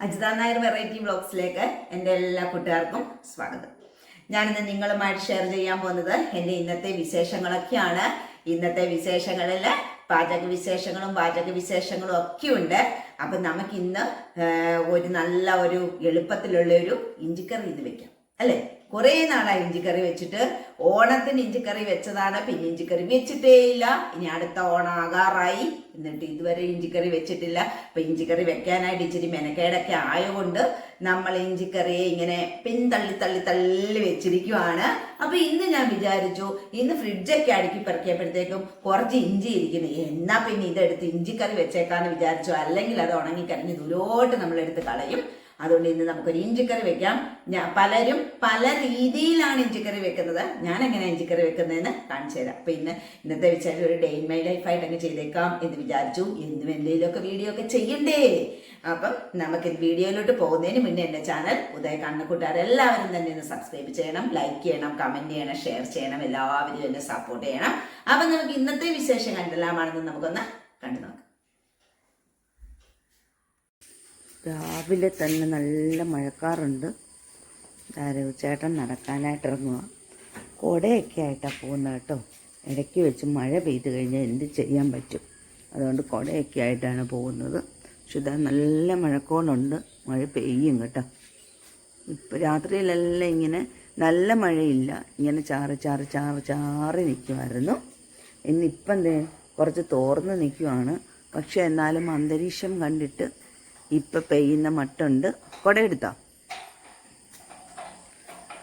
Ajitha Nair variety ബ്ലോഗ്സിലേക്ക് എന്റെ എല്ലാ കൂട്ടുകാർക്കും സ്വാഗതം. ഞാനിന്ന് നിങ്ങളുമായിട്ട് ഷെയർ ചെയ്യാൻ പോകുന്നത് എന്റെ ഇന്നത്തെ വിശേഷങ്ങളൊക്കെയാണ്. ഇന്നത്തെ വിശേഷങ്ങളിൽ പാചക വിശേഷങ്ങളും പാചക വിശേഷങ്ങളും ഒക്കെ ഉണ്ട്. അപ്പം നമുക്കിന്ന് ഒരു നല്ല ഒരു എളുപ്പത്തിലുള്ള ഒരു ഇഞ്ചിക്കറി ഇത് വെക്കാം. അല്ലേ? കുറേ നാളായി ഇഞ്ചിക്കറി വെച്ചിട്ട്. ഓണത്തിന് ഇഞ്ചിക്കറി വെച്ചതാണ്. പിന്നെ ഇഞ്ചിക്കറി വെച്ചിട്ടേ ഇല്ല. ഇനി അടുത്ത ഓണം ആകാറായി എന്നിട്ട് ഇതുവരെ ഇഞ്ചിക്കറി വെച്ചിട്ടില്ല. അപ്പൊ ഇഞ്ചിക്കറി വെക്കാനായിട്ട് ഇച്ചിരി മെനക്കേടൊക്കെ ആയതുകൊണ്ട് നമ്മൾ ഇഞ്ചിക്കറിയെ ഇങ്ങനെ പിന്തള്ളി തള്ളി തള്ളി വെച്ചിരിക്കുവാണ്. അപ്പൊ ഇന്ന് ഞാൻ വിചാരിച്ചു ഇന്ന് ഫ്രിഡ്ജൊക്കെ അടുക്കി പെറുക്കിയപ്പോഴത്തേക്കും കുറച്ച് ഇഞ്ചി ഇരിക്കുന്നു. എന്നാ പിന്നെ ഇതെടുത്ത് ഇഞ്ചിക്കറി വെച്ചേക്കാന്ന് വിചാരിച്ചു. അല്ലെങ്കിൽ അത് ഉണങ്ങിക്കറിഞ്ഞ് ദൂരോട്ട് നമ്മളെടുത്ത് കളയും. അതുകൊണ്ട് ഇന്ന് നമുക്കൊരു ഇഞ്ചിക്കറി വെക്കാം. ഞാൻ പലരും പല രീതിയിലാണ് ഇഞ്ചിക്കറി വെക്കുന്നത്. ഞാൻ എങ്ങനെയാണ് ഇഞ്ചിക്കറി വെക്കുന്നതെന്ന് കാണിച്ചു തരാം. അപ്പൊ ഇന്ന് ഇന്നത്തെ വിചാരിച്ച ഒരു ഡേ ഇൻ മൈ ലൈഫായിട്ട് അങ്ങ് ചെയ്തേക്കാം എന്ന് വിചാരിച്ചു. എന്നും എന്തെങ്കിലുമൊക്കെ വീഡിയോ ഒക്കെ ചെയ്യണ്ടേ? അപ്പം നമുക്ക് വീഡിയോയിലോട്ട് പോകുന്നതിന് മുന്നേ എന്റെ ചാനൽ ഉദയ കണ്ണക്കൂട്ടുകാരെല്ലാവരും തന്നെ ഒന്ന് സബ്സ്ക്രൈബ് ചെയ്യണം ലൈക്ക് ചെയ്യണം കമന്റ് ചെയ്യണം ഷെയർ ചെയ്യണം എല്ലാവരും എന്നെ സപ്പോർട്ട് ചെയ്യണം. അപ്പം നമുക്ക് ഇന്നത്തെ വിശേഷം കണ്ടെല്ലാമാണെന്ന് നമുക്കൊന്ന് കണ്ടു നോക്കാം. രാവിലെ തന്നെ നല്ല മഴക്കാറുണ്ട്. ആരവ് ചേട്ടൻ നടക്കാനായിട്ട് ഇറങ്ങുക കുടയൊക്കെ ആയിട്ടാണ് പോകുന്നത് കേട്ടോ. ഇടയ്ക്ക് വെച്ച് മഴ പെയ്ത് കഴിഞ്ഞാൽ എന്ത് ചെയ്യാൻ പറ്റും? അതുകൊണ്ട് കുടയൊക്കെ ആയിട്ടാണ് പോകുന്നത്. പക്ഷെ ഇതാ നല്ല മഴക്കോളുണ്ട്. മഴ പെയ്യും കേട്ടോ. ഇപ്പം രാത്രിയിലെല്ലാം ഇങ്ങനെ നല്ല മഴയില്ല. ഇങ്ങനെ ചാറ് ചാറ് ചാറ് ചാറി നിൽക്കുമായിരുന്നു ഇന്നിപ്പം കുറച്ച് തോർന്ന് നിൽക്കുവാണ് പക്ഷേ എന്നാലും അന്തരീക്ഷം കണ്ടിട്ട് ഇപ്പം പെയ്യുന്ന മട്ടുണ്ട്. കുടയെടുത്തോ?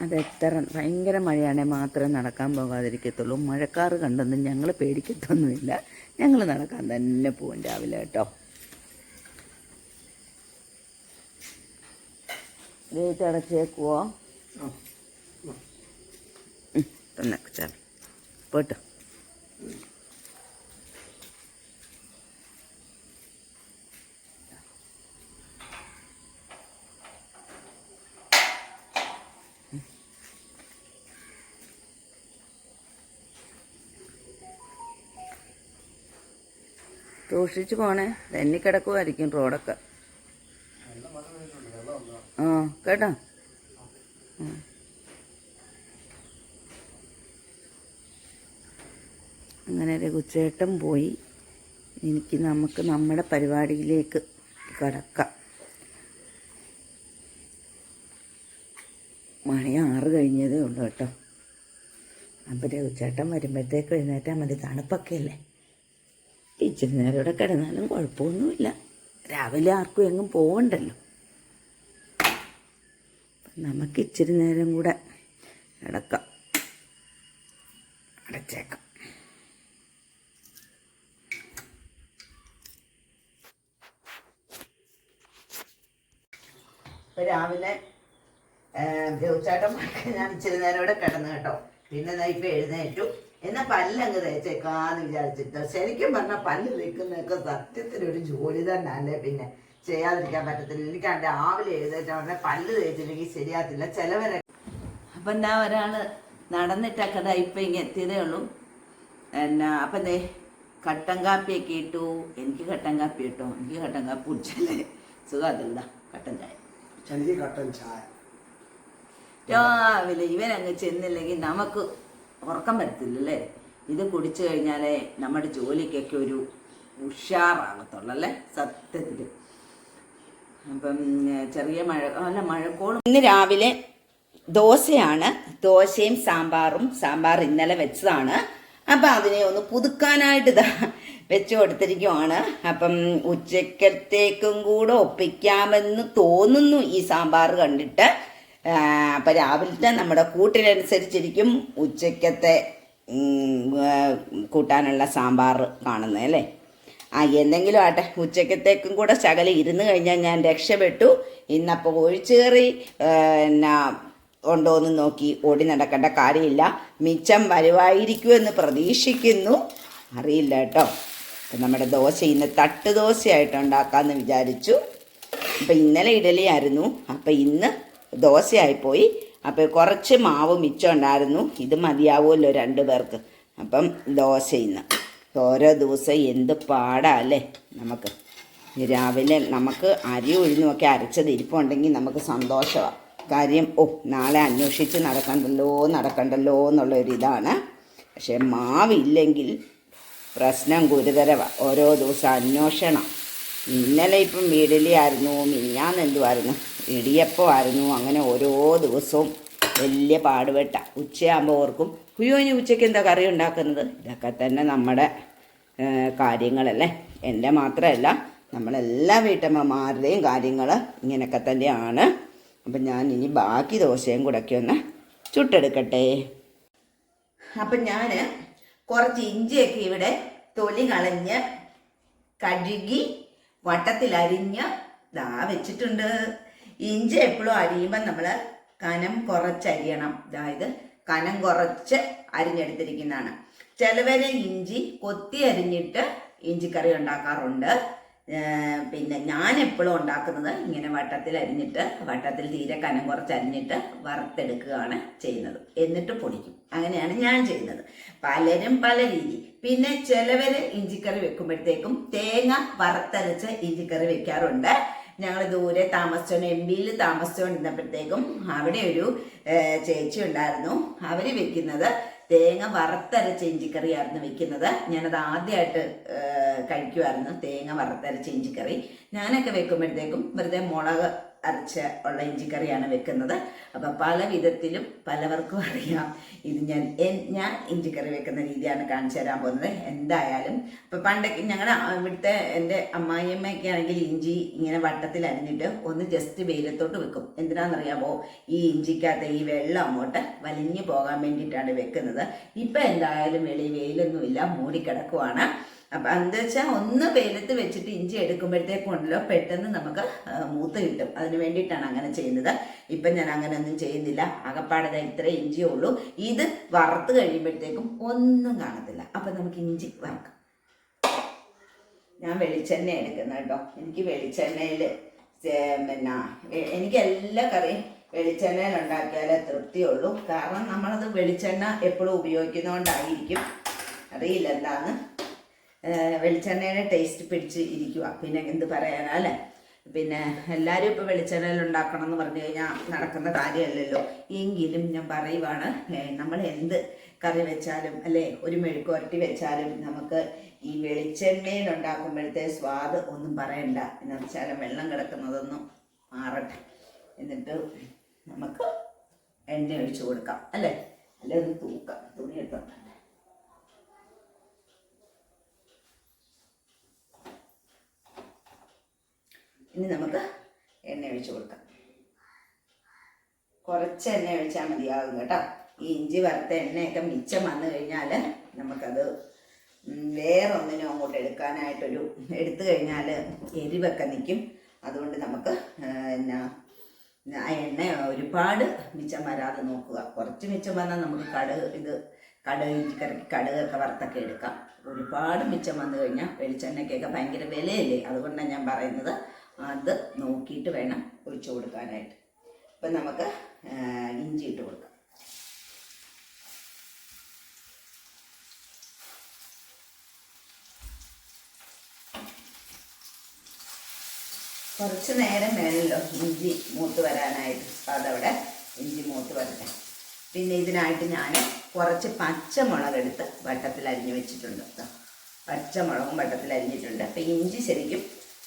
അത് എത്ര ഭയങ്കര മഴയാണെങ്കിൽ മാത്രമേ നടക്കാൻ പോകാതിരിക്കത്തുള്ളൂ. മഴക്കാറ് കണ്ടൊന്നും ഞങ്ങൾ പേടിക്കത്തൊന്നുമില്ല. ഞങ്ങൾ നടക്കാൻ തന്നെ പോകും രാവിലെ കേട്ടോ. ഗേറ്റ് അടച്ചേക്കുവോ? തന്നെ പോട്ടോ സൂക്ഷിച്ചു പോണേ. തന്നെ കിടക്കുമായിരിക്കും റോഡൊക്കെ. ആ കേട്ടോ. അങ്ങനെ രഘുച്ചേട്ടൻ പോയി. എനിക്ക് നമുക്ക് നമ്മുടെ പരിപാടിയിലേക്ക് കടക്കാം. മണി ആറ് കഴിഞ്ഞതേ ഉള്ളൂ കേട്ടോ. അപ്പം രഘുച്ചേട്ടൻ വരുമ്പോഴത്തേക്ക് എഴുന്നേറ്റാൽ മതി. തണുപ്പൊക്കെ അല്ലേ? ഇച്ചിരി നേരം ഇവിടെ കിടന്നാലും കുഴപ്പമൊന്നുമില്ല. രാവിലെ ആർക്കും എങ്ങും പോകണ്ടല്ലോ നമുക്ക് ഇച്ചിരി നേരം കൂടെ കിടക്കാം അടച്ചേക്കാം ഇപ്പം രാവിലെ ദേവച്ചാട്ടം ഞാൻ ഇച്ചിരി നേരം ഇവിടെ കിടന്നു കേട്ടോ. പിന്നെ ഇപ്പം എഴുന്നേറ്റു. എന്നാ പല്ലങ്ങ് തേച്ചേക്കാന്ന് വിചാരിച്ചിട്ട്. ശരിക്കും പറഞ്ഞ പല്ല് തേക്കുന്നതൊക്കെ സത്യത്തിൽ ഒരു ജോലി തന്നെ അല്ലേ പിന്നെ. ചെയ്യാതിരിക്കാൻ പറ്റത്തില്ല. എനിക്ക് അവിടെ രാവിലെ എഴുതേറ്റ ഉടനെ പല്ല് തേച്ചില്ലെങ്കിൽ ശരിയാത്തില്ല ചിലവരെ അപ്പൊ എന്താ ഒരാൾ നടന്നിട്ടൊക്കെ ദാ ഇപ്പൊ ഇങ്ങനെ എത്തിയതേ ഉള്ളൂ. എന്നാ അപ്പൊ ദേ കട്ടൻ കാപ്പിയൊക്കെ ഇട്ടു. എനിക്ക് കട്ടൻ കാപ്പി ഇട്ടോ. എനിക്ക് കട്ടൻ കാപ്പി കുടിച്ചല്ലേ സുഖമില്ല കട്ടൻ ചായ. കട്ടൻ ചായ. രാവിലെ ഇവനങ്ങ് ചെന്നില്ലെങ്കിൽ നമുക്ക് ഉറക്കം വരത്തില്ലല്ലേ? ഇത് കുടിച്ചു കഴിഞ്ഞാലേ നമ്മുടെ ജോലിക്കൊക്കെ ഒരു ഉഷാറാകത്തുള്ളൂ അല്ലേ സത്യത്തിൽ. അപ്പം ചെറിയ മഴ അല്ല മഴക്കോളും. ഇന്ന് രാവിലെ ദോശയാണ്. ദോശയും സാമ്പാറും. സാമ്പാർ ഇന്നലെ വെച്ചതാണ്. അപ്പം അതിനെ ഒന്ന് പുതുക്കാനായിട്ട് ഇതാ വെച്ച് കൊടുത്തിരിക്കുവാണ്. അപ്പം ഉച്ചക്കത്തേക്കും കൂടെ ഒപ്പിക്കാമെന്ന് തോന്നുന്നു ഈ സാമ്പാർ കണ്ടിട്ട്. ആ, അപ്പം രാവിലത്തെ നമ്മുടെ കൂട്ടിനനുസരിച്ചിരിക്കും ഉച്ചക്കത്തെ കൂട്ടാനുള്ള സാമ്പാർ കാണുന്നത് അല്ലേ? ആ എന്തെങ്കിലും ആട്ടെ ഉച്ചക്കത്തേക്കും കൂടെ ശകലം ഇരുന്ന് കഴിഞ്ഞാൽ ഞാൻ രക്ഷപ്പെട്ടു. ഇന്നപ്പോൾ ഒഴിച്ചേറി എന്നാ ഉണ്ടോ എന്ന് നോക്കി ഓടി നടക്കേണ്ട കാര്യമില്ല. മിച്ചം വരുവായിരിക്കുമെന്ന് പ്രതീക്ഷിക്കുന്നു. അറിയില്ല കേട്ടോ. നമ്മുടെ ദോശ ഇന്ന് തട്ട് ദോശയായിട്ട് ഉണ്ടാക്കാമെന്ന് വിചാരിച്ചു. അപ്പം ഇന്നലെ ഇഡലി ആയിരുന്നു അപ്പം ഇന്ന് ദോശയായിപ്പോയി. അപ്പോൾ കുറച്ച് മാവ് മിച്ചം ഉണ്ടായിരുന്നു. ഇത് മതിയാവുമല്ലോ രണ്ട് പേർക്ക്. അപ്പം ദോശ ഇന്ന് ഓരോ ദിവസം എന്ത് പാടാ അല്ലേ നമുക്ക്. രാവിലെ നമുക്ക് അരി ഉഴുന്നുമൊക്കെ അരച്ചത് ഇരിപ്പുണ്ടെങ്കിൽ നമുക്ക് സന്തോഷമാണ് കാര്യം ഓ നാളെ അന്വേഷിച്ച് നടക്കണ്ടല്ലോ നടക്കണ്ടല്ലോ എന്നുള്ള എന്നുള്ളൊരിതാണ് പക്ഷെ മാവില്ലെങ്കിൽ പ്രശ്നം ഗുരുതരമാണ് ഓരോ ദിവസം അന്വേഷണം. ഇന്നലെ ഇപ്പം ഇഡലി ആയിരുന്നു മിനിഞ്ഞാന്ന് എന്തുമായിരുന്നു ഇടിയപ്പമായിരുന്നു അങ്ങനെ ഓരോ ദിവസവും വലിയ പാടുപെട്ട. ഉച്ചയാകുമ്പോൾ ഓർക്കും കുയ്യോ ഇനി ഉച്ചയ്ക്ക് എന്താ കറി ഉണ്ടാക്കുന്നത്? ഇതൊക്കെ തന്നെ നമ്മുടെ കാര്യങ്ങളല്ലേ. എന്റെ മാത്രമല്ല നമ്മളെല്ലാ വീട്ടമ്മമാരുടെയും കാര്യങ്ങൾ ഇങ്ങനെയൊക്കെ തന്നെയാണ്. അപ്പം ഞാൻ ഇനി ബാക്കി ദോശയും കൂടെയൊക്കെ ഒന്ന് ചുട്ടെടുക്കട്ടെ. അപ്പം ഞാൻ കുറച്ച് ഇഞ്ചിയൊക്കെ ഇവിടെ തൊലി കളഞ്ഞ് കഴുകി വട്ടത്തിൽ അരിഞ്ഞ് ദാ വെച്ചിട്ടുണ്ട്. ഇഞ്ചി എപ്പോഴും അരിയുമ്പോൾ നമ്മൾ കനം കുറച്ചരിയണം. അതായത് കനം കുറച്ച് അരിഞ്ഞെടുത്തിരിക്കുന്നതാണ്. ചിലവരെ ഇഞ്ചി കൊത്തി അരിഞ്ഞിട്ട് ഇഞ്ചിക്കറി ഉണ്ടാക്കാറുണ്ട്. പിന്നെ ഞാൻ എപ്പോഴും ഉണ്ടാക്കുന്നത് ഇങ്ങനെ വട്ടത്തിൽ അരിഞ്ഞിട്ട് വട്ടത്തിൽ തീരെ കനം കുറച്ച് അരിഞ്ഞിട്ട് വറുത്തെടുക്കുകയാണ് ചെയ്യുന്നത്. എന്നിട്ട് പൊടിക്കും. അങ്ങനെയാണ് ഞാൻ ചെയ്യുന്നത്. പലരും പല രീതി. പിന്നെ ചിലവർ ഇഞ്ചിക്കറി വെക്കുമ്പോഴത്തേക്കും തേങ്ങ വറുത്തരച്ച് ഇഞ്ചിക്കറി വെക്കാറുണ്ട്. ഞങ്ങൾ ദൂരെ താമസിച്ചോണ്ട് എം ബിയിൽ താമസിച്ചുകൊണ്ടിരുന്നപ്പോഴത്തേക്കും അവിടെ ഒരു ചേച്ചി ഉണ്ടായിരുന്നു. അവർ വെക്കുന്നത് തേങ്ങ വറുത്തരച്ച ഇഞ്ചിക്കറിയായിരുന്നു വെക്കുന്നത്. ഞാനത് ആദ്യമായിട്ട് കഴിക്കുമായിരുന്നു തേങ്ങ വറുത്തരച്ച ഇഞ്ചിക്കറി. ഞാനൊക്കെ വെക്കുമ്പോഴത്തേക്കും വെറുതെ മുളക് അരച്ച ഉള്ള ഇഞ്ചിക്കറിയാണ് വെക്കുന്നത്. അപ്പം പല വിധത്തിലും പലവർക്കും അറിയാം. ഇത് ഞാൻ ഞാൻ ഇഞ്ചിക്കറി വെക്കുന്ന രീതിയാണ് കാണിച്ചു തരാൻ പോകുന്നത്. എന്തായാലും ഇപ്പം പണ്ടൊക്കെ ഞങ്ങളുടെ ഇവിടുത്തെ എന്റെ അമ്മായിയമ്മയൊക്കെ ആണെങ്കിൽ ഇഞ്ചി ഇങ്ങനെ വട്ടത്തിൽ അരിഞ്ഞിട്ട് ഒന്ന് ജസ്റ്റ് വെയിലത്തോട്ട് വെക്കും. എന്തിനാണെന്നറിയാമോ ഈ ഇഞ്ചിക്കകത്ത് ഈ വെള്ളം അങ്ങോട്ട് വലിഞ്ഞു പോകാൻ വേണ്ടിയിട്ടാണ് വെക്കുന്നത്. ഇപ്പം എന്തായാലും വെളി വെയിലൊന്നുമില്ല മൂടിക്കിടക്കുവാണ്. അപ്പം എന്താ വെച്ചാൽ ഒന്ന് വെയിലത്ത് വെച്ചിട്ട് ഇഞ്ചി എടുക്കുമ്പോഴത്തേക്കുണ്ടല്ലോ പെട്ടെന്ന് നമുക്ക് മൂത്ത് കിട്ടും. അതിന് വേണ്ടിയിട്ടാണ് അങ്ങനെ ചെയ്യുന്നത്. ഇപ്പം ഞാൻ അങ്ങനെ ഒന്നും ചെയ്യുന്നില്ല അകപ്പാടത ഇത്ര ഇഞ്ചിയേ ഉള്ളൂ. ഇത് വറുത്ത് കഴിയുമ്പോഴത്തേക്കും ഒന്നും കാണത്തില്ല. അപ്പം നമുക്ക് ഇഞ്ചി വറക്കാം. ഞാൻ വെളിച്ചെണ്ണ എടുക്കുന്നത് കേട്ടോ. എനിക്ക് വെളിച്ചെണ്ണയിൽ പിന്നെ എനിക്ക് എല്ലാ കറിയും വെളിച്ചെണ്ണയിൽ ഉണ്ടാക്കിയാലേ തൃപ്തിയുള്ളൂ. കാരണം നമ്മളത് വെളിച്ചെണ്ണ എപ്പോഴും ഉപയോഗിക്കുന്നതുകൊണ്ടായിരിക്കും അറിയില്ല എന്താന്ന്. വെളിച്ചെണ്ണയുടെ ടേസ്റ്റ് പിടിച്ച് ഇരിക്കുക പിന്നെ എന്ത് പറയാനാ അല്ലേ? പിന്നെ എല്ലാവരും ഇപ്പോൾ വെളിച്ചെണ്ണയിൽ ഉണ്ടാക്കണം എന്ന് പറഞ്ഞു കഴിഞ്ഞാൽ നടക്കുന്ന കാര്യമല്ലല്ലോ. എങ്കിലും ഞാൻ പറയുവാണ് നമ്മൾ എന്ത് കറി വെച്ചാലും അല്ലേ ഒരു മെഴുക്കുരട്ടി വെച്ചാലും നമുക്ക് ഈ വെളിച്ചെണ്ണയിൽ ഉണ്ടാക്കുമ്പോഴത്തെ സ്വാദ് ഒന്നും പറയണ്ട. എന്ന് വെച്ചാൽ വെള്ളം കിടക്കുന്നതൊന്നും മാറട്ടെ. എന്നിട്ട് നമുക്ക് എണ്ണ ഒഴിച്ചു കൊടുക്കാം അല്ലേ? അല്ലെ ഒന്ന് തൂക്കാം തുണി എടുത്തോട്ടെ ഇനി നമുക്ക് എണ്ണ ഒഴിച്ച് കൊടുക്കാം. കുറച്ച് എണ്ണ ഒഴിച്ചാൽ മതിയാകും കേട്ടോ. ഈ ഇഞ്ചി വറുത്ത എണ്ണയൊക്കെ മിച്ചം വന്നു കഴിഞ്ഞാൽ നമുക്കത് വേറെ വേറൊന്നിനും അങ്ങോട്ട് എടുക്കാനായിട്ടൊരു എടുത്തു കഴിഞ്ഞാൽ എരിവൊക്കെ നിൽക്കും. അതുകൊണ്ട് നമുക്ക് എന്നാ ആ എണ്ണ ഒരുപാട് മിച്ചം വരാതെ നോക്കുക. കുറച്ച് മിച്ചം വന്നാൽ നമുക്ക് കടുക് ഇത് കടുക് ഇഞ്ചിക്കറിക്ക് കടുകൊക്കെ വറുത്തൊക്കെ എടുക്കാം. ഒരുപാട് മിച്ചം വന്നു കഴിഞ്ഞാൽ വെളിച്ചെണ്ണയ്ക്കൊക്കെ ഭയങ്കര വിലയല്ലേ? അതുകൊണ്ടാണ് ഞാൻ പറയുന്നത്. അത് നോക്കിയിട്ട് വേണം ഒഴിച്ചു കൊടുക്കാനായിട്ട്. അപ്പം നമുക്ക് ഇഞ്ചി ഇട്ട് കൊടുക്കാം. കുറച്ച് നേരം വേണമല്ലോ ഇഞ്ചി മൂത്ത് വരാനായിട്ട്. അപ്പം അതവിടെ ഇഞ്ചി മൂത്ത് വരട്ടെ. പിന്നെ ഇതിനായിട്ട് ഞാൻ കുറച്ച് പച്ചമുളക് എടുത്ത് വട്ടത്തിൽ അരിഞ്ഞു വെച്ചിട്ടുണ്ട്. പച്ചമുളകും വട്ടത്തിൽ അരിഞ്ഞിട്ടുണ്ട് അപ്പം ഇഞ്ചി ശരിക്കും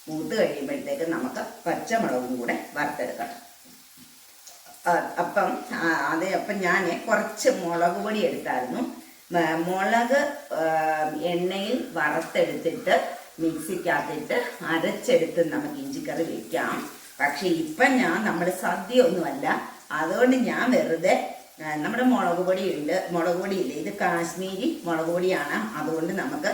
മൂത്ത് കഴിയുമ്പോഴത്തേക്ക് നമുക്ക് പച്ചമുളകും കൂടെ വറുത്തെടുക്കണം. അപ്പം അത് അപ്പം ഞാൻ കുറച്ച് മുളക് പൊടി എടുത്തായിരുന്നു. മുളക് എണ്ണയിൽ വറുത്തെടുത്തിട്ട് മിക്സിക്കകത്തിട്ട് അരച്ചെടുത്ത് നമുക്ക് ഇഞ്ചിക്കറി വെക്കാം. പക്ഷെ ഇപ്പം ഞാൻ നമ്മൾ സദ്യ ഒന്നുമല്ല അതുകൊണ്ട് ഞാൻ വെറുതെ നമ്മുടെ മുളക് പൊടി ഉണ്ട് മുളക് പൊടി ഇല്ല ഇത് കാശ്മീരി മുളക് പൊടിയാണ്. അതുകൊണ്ട് നമുക്ക്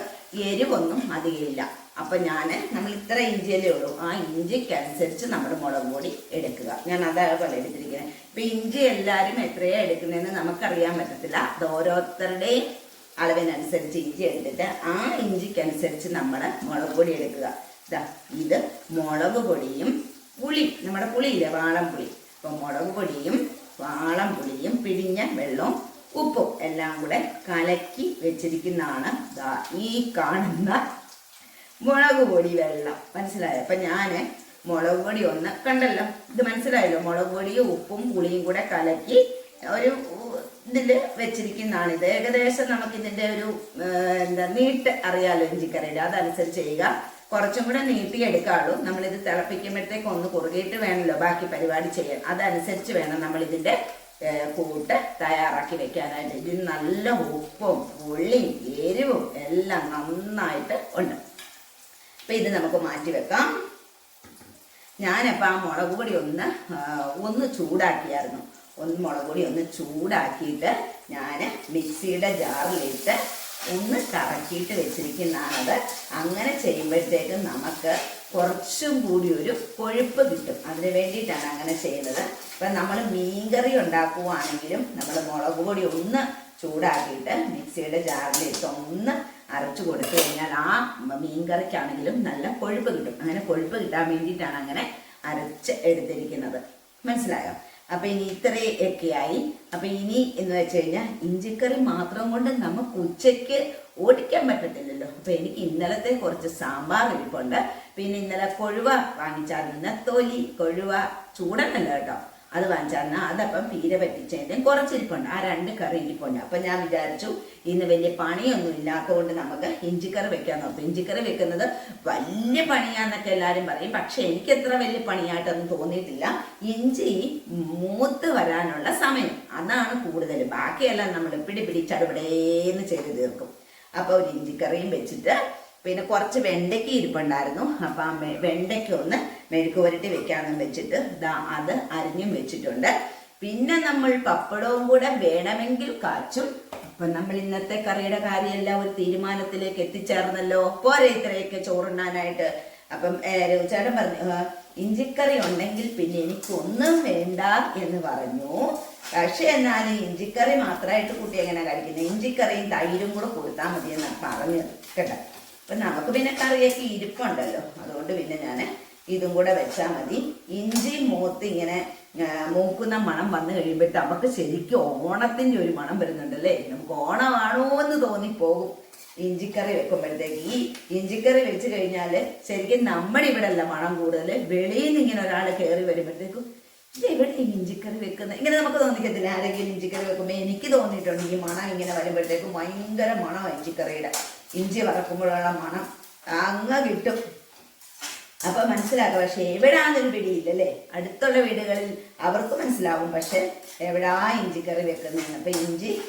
എരിവൊന്നും അധികമില്ല. അപ്പം ഞാൻ നമ്മൾ ഇത്ര ഇഞ്ചിയല്ലേ ഉള്ളൂ. ആ ഇഞ്ചിക്കനുസരിച്ച് നമ്മുടെ മുളക് പൊടി എടുക്കുക. ഞാൻ അതേപോലെ എടുത്തിരിക്കുന്നത് ഇപ്പം ഇഞ്ചി എല്ലാവരും എത്രയാണ് എടുക്കുന്നതെന്ന് നമുക്കറിയാൻ പറ്റത്തില്ല. അത് ഓരോരുത്തരുടെയും അളവിനനുസരിച്ച് ഇഞ്ചി എടുത്തിട്ട് ആ ഇഞ്ചിക്കനുസരിച്ച് നമ്മൾ മുളക് പൊടി എടുക്കുക. ഇതാ ഇത് മുളക് പൊടിയും പുളി. നമ്മുടെ പുളിയില്ലേ വാളം പുളി. അപ്പോൾ മുളക് പൊടിയും വാളം പുളിയും പിഴിഞ്ഞ വെള്ളവും ഉപ്പും എല്ലാം കൂടെ കലക്കി വെച്ചിരിക്കുന്നതാണ് ഈ കാണുന്ന മുളക് പൊടി വെള്ളം. മനസ്സിലായോ? അപ്പൊ ഞാൻ മുളക് പൊടി ഒന്ന് കണ്ടല്ലോ. ഇത് മനസ്സിലായല്ലോ? മുളക് പൊടിയും ഉപ്പും പുളിയും കൂടെ കലക്കി ഒരു ഇതിൽ വെച്ചിരിക്കുന്നതാണ് ഇത് ഏകദേശം ഇതിന്റെ ഒരു എന്താ നീട്ട് അറിയാലോ ഇഞ്ചിക്കറിയുടെ. അതനുസരിച്ച് ചെയ്യുക. കുറച്ചും കൂടെ നീട്ടിയെടുക്കാളൂ. നമ്മളിത് തിളപ്പിക്കുമ്പോഴത്തേക്ക് ഒന്ന് കുറുകിയിട്ട് വേണമല്ലോ ബാക്കി പരിപാടി ചെയ്യാൻ. അതനുസരിച്ച് വേണം നമ്മൾ ഇതിന്റെ കൂട്ട് തയ്യാറാക്കി വെക്കാനായിട്ട്. ഇതിന് നല്ല ഉപ്പും പുളിയും എരിവും എല്ലാം നന്നായിട്ട് ഉണ്ട്. അപ്പൊ ഇത് നമുക്ക് മാറ്റി വെക്കാം. ഞാനപ്പോൾ ആ മുളക് പൊടി ഒന്ന് ഒന്ന് ചൂടാക്കിയായിരുന്നു. ഒന്ന് മുളക് പൊടി ഒന്ന് ചൂടാക്കിയിട്ട് ഞാൻ മിക്സിയുടെ ജാറിലിട്ട് ഒന്ന് കറക്കിയിട്ട് വെച്ചിരിക്കുന്നതാണത്. അങ്ങനെ ചെയ്യുമ്പോഴത്തേക്കും നമുക്ക് കുറച്ചും കൂടി ഒരു കൊഴുപ്പ് കിട്ടും. അതിന് വേണ്ടിയിട്ടാണ് അങ്ങനെ ചെയ്യുന്നത്. ഇപ്പം നമ്മൾ മീൻകറി ഉണ്ടാക്കുവാണെങ്കിലും നമ്മൾ മുളക് പൊടി ഒന്ന് ചൂടാക്കിയിട്ട് മിക്സിയുടെ ജാറിലിട്ട് ഒന്ന് അരച്ചു കൊടുത്തു കഴിഞ്ഞാൽ ആ മീൻകറിക്കാണെങ്കിലും നല്ല കൊഴുപ്പ് കിട്ടും. അങ്ങനെ കൊഴുപ്പ് കിട്ടാൻ വേണ്ടിയിട്ടാണ് അങ്ങനെ അരച്ച് എടുത്തിരിക്കുന്നത്. മനസ്സിലായോ? അപ്പൊ ഇനി ഇത്രയൊക്കെയായി അപ്പൊ ഇനി എന്ന് വെച്ച് കഴിഞ്ഞാൽ ഇഞ്ചിക്കറി മാത്രം കൊണ്ട് നമുക്ക് ഉച്ചയ്ക്ക് ഓടിക്കാൻ പറ്റത്തില്ലല്ലോ. അപ്പൊ എനിക്ക് ഇന്നലത്തെ കുറച്ച് സാമ്പാർ ഇരിപ്പുണ്ട്. പിന്നെ ഇന്നലെ കൊഴുവ വാങ്ങിച്ചാൽ തൊലി കൊഴുവ ചൂടനല്ല കേട്ടോ. അത് വാങ്ങിച്ചാൽ അതപ്പം പീര പറ്റിച്ചതിന്റെ കുറച്ചിരിപ്പുണ്ട്. ആ രണ്ട് കറി ഇരിപ്പുണ്ട്. അപ്പം ഞാൻ വിചാരിച്ചു ഇന്ന് വലിയ പണിയൊന്നും ഇല്ലാത്തതുകൊണ്ട് നമുക്ക് ഇഞ്ചിക്കറി വെക്കാൻ നോക്കും. ഇഞ്ചിക്കറി വെക്കുന്നത് വലിയ പണിയാന്നൊക്കെ എല്ലാവരും പറയും. പക്ഷെ എനിക്ക് എത്ര വലിയ പണിയായിട്ടൊന്നും തോന്നിയിട്ടില്ല. ഇഞ്ചി മൂത്ത് വരാനുള്ള സമയം. അതാണ് കൂടുതൽ ബാക്കിയെല്ലാം നമ്മൾ പിടി പിടിച്ചടുപടേന്ന് ചെയ്ത് തീർക്കും. അപ്പോൾ ഒരു ഇഞ്ചിക്കറിയും വെച്ചിട്ട് പിന്നെ കുറച്ച് വെണ്ടയ്ക്ക ഇരിപ്പുണ്ടായിരുന്നു. അപ്പം വെണ്ടയ്ക്ക ഒന്ന് മെഴുക്ക് പുരട്ടി വെക്കാമെന്നും വെച്ചിട്ട് ദാ അത് അരിഞ്ഞും വെച്ചിട്ടുണ്ട്. പിന്നെ നമ്മൾ പപ്പടവും കൂടെ വേണമെങ്കിൽ കാച്ചും. അപ്പം നമ്മൾ ഇന്നത്തെ കറിയുടെ കാര്യമെല്ലാം ഒരു തീരുമാനത്തിലേക്ക് എത്തിച്ചേർന്നല്ലോ. പോരെ ഇത്രയൊക്കെ ചോറുണ്ണാനായിട്ട്. അപ്പം രവിചാടൻ പറഞ്ഞു "ആ, ഇഞ്ചിക്കറി ഉണ്ടെങ്കിൽ പിന്നെ എനിക്കൊന്നും വേണ്ട എന്ന് പറഞ്ഞു. പക്ഷെ എന്നാലും ഇഞ്ചിക്കറി മാത്രമായിട്ട് കുട്ടി എങ്ങനെ കഴിക്കുന്നത്? ഇഞ്ചിക്കറിയും തൈരും കൂടെ കൊടുത്താൽ മതി എന്നാണ് പറഞ്ഞത്. കേട്ടോ? അപ്പൊ നമുക്ക് പിന്നെ കറിയൊക്കെ ഇരിപ്പുണ്ടല്ലോ. അതുകൊണ്ട് പിന്നെ ഞാൻ ഇതും കൂടെ വെച്ചാൽ മതി. ഇഞ്ചി മൂത്ത് ഇങ്ങനെ മൂക്കുന്ന മണം വന്നു കഴിയുമ്പോഴത്തെ നമുക്ക് ശരിക്കും ഓണത്തിന്റെ ഒരു മണം വരുന്നുണ്ടല്ലേ? നമുക്ക് ഓണമാണോ എന്ന് തോന്നിപ്പോകും. ഇഞ്ചിക്കറി വെക്കുമ്പോഴത്തേക്ക് ഈ ഇഞ്ചിക്കറി വെച്ച് കഴിഞ്ഞാൽ ശരിക്കും നമ്മുടെ ഇവിടെ അല്ല മണം കൂടുതൽ വെളിയിൽ നിന്ന് ഇങ്ങനെ ഒരാൾ കയറി വരുമ്പോഴത്തേക്കും ഇത് എവിടെ ഇഞ്ചിക്കറി വെക്കുന്നത് ഇങ്ങനെ നമുക്ക് തോന്നിക്കത്തില്ല. ആരെങ്കിലും ഇഞ്ചിക്കറി വെക്കുമ്പോൾ എനിക്ക് തോന്നിയിട്ടുണ്ട് ഈ മണം ഇങ്ങനെ വരുമ്പോഴത്തേക്കും ഭയങ്കര മണമാണ് ഇഞ്ചിക്കറിയുടെ. ഇഞ്ചി വറക്കുമ്പോഴുള്ള മണം അങ്ങ് കിട്ടും. അപ്പൊ മനസ്സിലാക്കുക പക്ഷെ എവിടാന്നൊരു പിടിയില്ലല്ലേ? അടുത്തുള്ള വീടുകളിൽ അവർക്ക് മനസ്സിലാവും. പക്ഷെ എവിടാ ഇഞ്ചിക്കറി വെക്കുന്നതെന്ന്. അപ്പൊ ഇഞ്ചി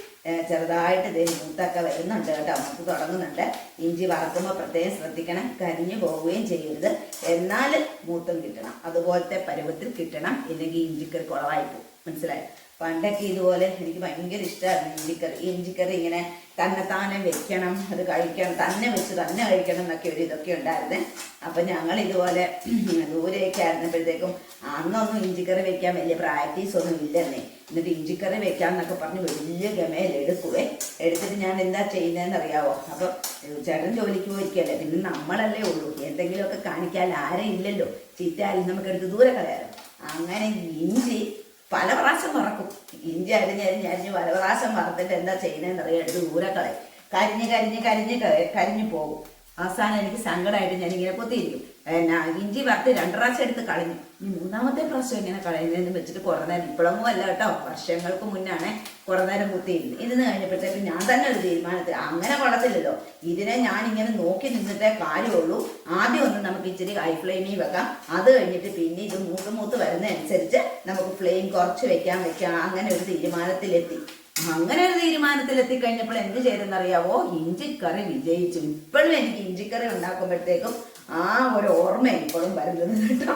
ചെറുതായിട്ട് ഇതേ മൂത്തൊക്കെ വരുന്നുണ്ട് കേട്ടോ. നമുക്ക് തുടങ്ങുന്നുണ്ട്. ഇഞ്ചി വറക്കുമ്പോൾ പ്രത്യേകം ശ്രദ്ധിക്കണം. കരിഞ്ഞു പോവുകയും ചെയ്യരുത്. എന്നാൽ മൂത്തും കിട്ടണം. അതുപോലത്തെ പരുവത്തിൽ കിട്ടണം. ഇല്ലെങ്കിൽ ഇഞ്ചിക്കറി കുളവായി പോകും. മനസ്സിലായോ? പണ്ടൊക്കെ ഇതുപോലെ എനിക്ക് ഭയങ്കര ഇഷ്ടമായിരുന്നു ഇഞ്ചിക്കറി. ഇഞ്ചിക്കറി ഇങ്ങനെ തന്നെത്താനെ വെക്കണം അത് കഴിക്കണം തന്നെ വെച്ച് തന്നെ കഴിക്കണം എന്നൊക്കെ ഒരു ഇതൊക്കെ ഉണ്ടായിരുന്നു. അപ്പം ഞങ്ങൾ ഇതുപോലെ ദൂരെയൊക്കെ ആയിരുന്നപ്പോഴത്തേക്കും അന്നൊന്നും ഇഞ്ചിക്കറി വെക്കാൻ വലിയ പ്രാക്ടീസ് ഒന്നും ഇല്ലെന്നേ. എന്നിട്ട് ഇഞ്ചിക്കറി വെക്കാന്നൊക്കെ പറഞ്ഞ് വലിയ ഗമയിൽ എടുക്കുവേ. എടുത്തിട്ട് ഞാൻ എന്താ ചെയ്യുന്നതെന്ന് അറിയാവോ? അപ്പം ചേട്ടൻ ജോലിക്ക് പോയിരിക്കല്ലേ പിന്നെ നമ്മളല്ലേ ഉള്ളൂ. എന്തെങ്കിലുമൊക്കെ കാണിക്കാൻ ആരും ഇല്ലല്ലോ. ചീറ്റായാലും നമുക്കെടുത്ത് ദൂരെ കളയാലോ. അങ്ങനെ ഇഞ്ചി പല പ്രാവശ്യം മറക്കും. ഇഞ്ചി അരിഞ്ഞ് അരിഞ്ഞ് അരിഞ്ഞ് പല പ്രാവശ്യം മറന്നിട്ട് എന്താ ചെയ്യുന്നതെന്ന് അറിയാം. എടുത്ത് കളയും കരിഞ്ഞ് കരിഞ്ഞ് കരിഞ്ഞ് കരിഞ്ഞ് പോകും. അവസാനം എനിക്ക് സങ്കടമായിട്ട് ഞാനിങ്ങനെ കൊത്തിയിരിക്കും എന്നാ ഇഞ്ചി വറുത്ത് രണ്ട് പ്രാവശ്യം എടുത്ത് കളഞ്ഞു. ഇനി മൂന്നാമത്തെ പ്രാവശ്യം എങ്ങനെ കളയുന്നതെന്ന് വെച്ചിട്ട് കുറേ നേരം ഇപ്പോഴൊന്നും അല്ല കേട്ടോ. വർഷങ്ങൾക്ക് മുന്നാണ് കുറേ നേരം കുത്തിയിരുന്നത് ഇതെന്ന് കഴിഞ്ഞപ്പോഴത്തേക്ക് ഞാൻ തന്നെ ഒരു തീരുമാനത്തിൽ അങ്ങനെ കൊള്ളത്തില്ലല്ലോ ഇതിനെ ഞാൻ ഇങ്ങനെ നോക്കി നിന്നിട്ടേ കാര്യമുള്ളൂ. ആദ്യം ഒന്ന് നമുക്ക് ഇച്ചിരി ഹൈ ഫ്ലെയിമിൽ വെക്കാം. അത് കഴിഞ്ഞിട്ട് പിന്നെ ഇത് മൂത്ത് മൂത്ത് വരുന്നതനുസരിച്ച് നമുക്ക് ഫ്ലെയിം കുറച്ച് വെക്കാൻ വെക്കാം. അങ്ങനെ ഒരു തീരുമാനത്തിലെത്തി. അങ്ങനെ ഒരു തീരുമാനത്തിലെത്തി കഴിഞ്ഞപ്പോൾ എന്ത് ചെയ്തെന്നറിയാവോ? ഇഞ്ചിക്കറി വിജയിച്ചു. ഇപ്പോഴും എനിക്ക് ഇഞ്ചിക്കറി ഉണ്ടാക്കുമ്പോഴത്തേക്കും ആ ഒരു ഓർമ്മ ഇപ്പോഴും വരുന്നത് കേട്ടോ.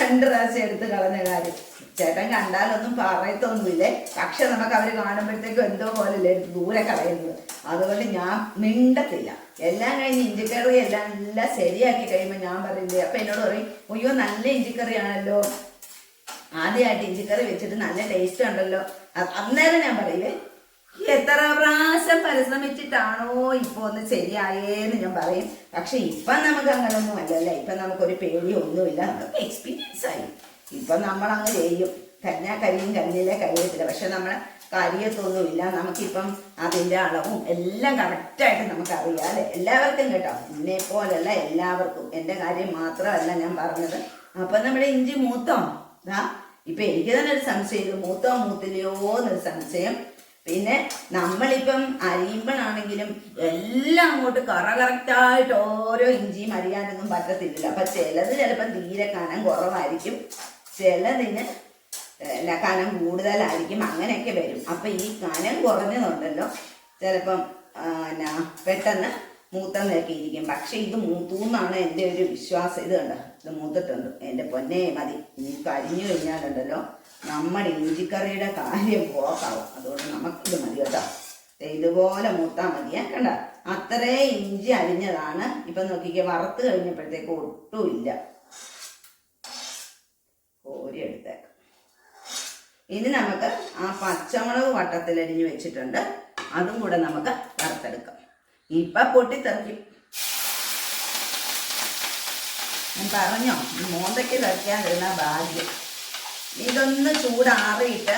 രണ്ട് പ്രാവശ്യം എടുത്ത് കളഞ്ഞ കാര്യം. ചേട്ടൻ കണ്ടാലൊന്നും പറയത്തൊന്നുമില്ലേ? പക്ഷെ നമുക്ക് അവർ കാണുമ്പോഴത്തേക്കും എന്തോ പോലല്ലേ ദൂരെ കളയുന്നത്. അതുകൊണ്ട് ഞാൻ മിണ്ടത്തില്ല. എല്ലാം കഴിഞ്ഞ് ഇഞ്ചിക്കറി എല്ലാം എല്ലാം ശരിയാക്കി കഴിയുമ്പോൾ ഞാൻ പറയില്ലേ? അപ്പൊ എന്നോട് പറയും അയ്യോ നല്ല ഇഞ്ചിക്കറിയാണല്ലോ. ആദ്യമായിട്ട് ഇഞ്ചിക്കറി വെച്ചിട്ട് നല്ല ടേസ്റ്റ് ഉണ്ടല്ലോ. അന്നേരം ഞാൻ പറയില്ലേ എത്ര പ്രാവശ്യം പരിശ്രമിച്ചിട്ടാണോ ഇപ്പൊ ഒന്ന് ശരിയായേന്ന് ഞാൻ പറയും. പക്ഷെ ഇപ്പൊ നമുക്ക് അങ്ങനൊന്നും അല്ലല്ലേ? ഇപ്പൊ നമുക്കൊരു പേടിയൊന്നുമില്ല. നമുക്ക് എക്സ്പീരിയൻസ് ആയി. ഇപ്പൊ നമ്മൾ അങ്ങ് ചെയ്യും. കരിഞ്ഞാ കരിയും കരിഞ്ഞില്ലേ കരിയത്തില്ല പക്ഷെ നമ്മളെ കരിയത്തൊന്നുമില്ല. നമുക്കിപ്പം അതിന്റെ അളവും എല്ലാം കറക്റ്റായിട്ട് നമുക്ക് അറിയാം അല്ലേ? എല്ലാവർക്കും കേട്ടോ. എന്നെ പോലല്ല എല്ലാവർക്കും എന്റെ കാര്യം മാത്രമല്ല ഞാൻ പറഞ്ഞത്. അപ്പം നമ്മുടെ ഇഞ്ചി മൂത്തോ? ഇപ്പം എനിക്ക് തന്നെ ഒരു സംശയം ഇത് മൂത്തോ മൂത്തില്ലയോ എന്നൊരു സംശയം. പിന്നെ നമ്മളിപ്പം അരിയുമ്പോഴാണെങ്കിലും എല്ലാം അങ്ങോട്ട് കറ കറക്റ്റായിട്ട് ഓരോ ഇഞ്ചിയും അരിയാനൊന്നും പറ്റത്തില്ല അപ്പം ചിലത് ചിലപ്പം തീരെ കനം കുറവായിരിക്കും. ചിലതിന് എന്നാ കനം കൂടുതലായിരിക്കും. അങ്ങനെയൊക്കെ വരും. അപ്പം ഈ കനം കുറഞ്ഞതുണ്ടല്ലോ. ചിലപ്പം എന്നാ പെട്ടെന്ന് മൂത്തം നോക്കിയിരിക്കും പക്ഷെ ഇത് മൂത്തു എന്നാണ് എന്റെ ഒരു വിശ്വാസം. ഇത് കണ്ടോ? ഇത് മൂത്തിട്ടുണ്ട്. എന്റെ പൊന്നേ മതി. ഇനി കരിഞ്ഞു കഴിഞ്ഞാലുണ്ടല്ലോ. നമ്മുടെ ഇഞ്ചിക്കറിയുടെ കാര്യം പോക്കാവും? അതുകൊണ്ട് നമുക്കിത് മതി കേട്ടോ. ഇതുപോലെ മൂത്താൽ മതിയാ കണ്ട? അത്രേ ഇഞ്ചി അരിഞ്ഞതാണ്. ഇപ്പൊ നോക്കിക്കേ വറുത്ത് കഴിഞ്ഞപ്പോഴത്തേക്ക് ഒട്ടുമില്ല കോരി എടുത്തേക്കാം. ഇനി നമുക്ക് ആ പച്ചമുളക് വട്ടത്തിലരിഞ്ഞ് വെച്ചിട്ടുണ്ട്. അതും കൂടെ നമുക്ക് വറുത്തെടുക്കാം. ഇപ്പൊ പൊട്ടിത്തെറിക്കും. ഞാൻ പറഞ്ഞോ മോന്തയ്ക്ക് മോന്തയ്ക്ക് തെറിക്കാതിരുന്ന ഭാഗ്യം. ഇതൊന്ന് ചൂടാറിയിട്ട്